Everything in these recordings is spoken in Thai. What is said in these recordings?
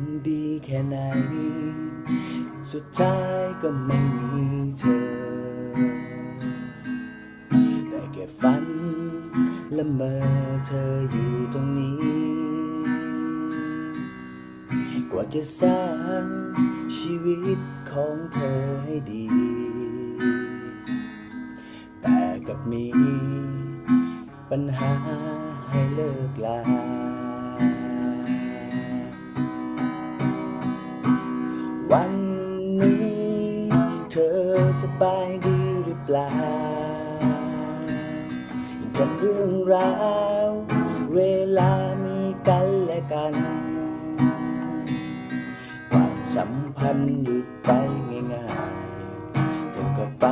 ำดีแค่ไหน สุดท้ายก็ไม่มีเธอแต่แค่ฝันละเมอเธออยู่ตรงนี้ กว่าจะสร้างชีวิตของเธอให้ดี แต่กับมีปัญหาให้เลิกลา เธอสบายดีหรือเปล่ายังจำเรื่องราว เวลามีกันและกัน ความสัมพันธ์หยุดไปง่ายๆเธอก็ไป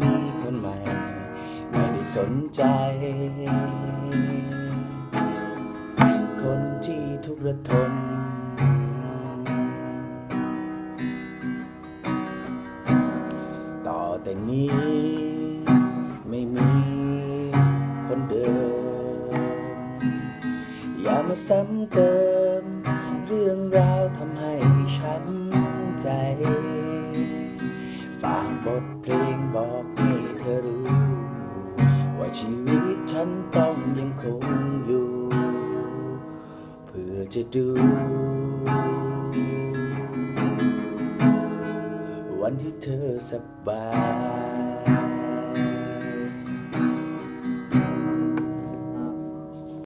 มีคนใหม่ ไม่ได้สนใจ คนที่ทุกข์ระทม แต่นี้ ไม่มีคนเดิม อย่ามาซ้ำเติม เรื่องราวทำให้ช้ำใจ ฝากบทเพลงบอกให้เธอรู้ ว่าชีวิตฉันต้องยังคงอยู่ เพื่อจะดู วันที่เธอสบาย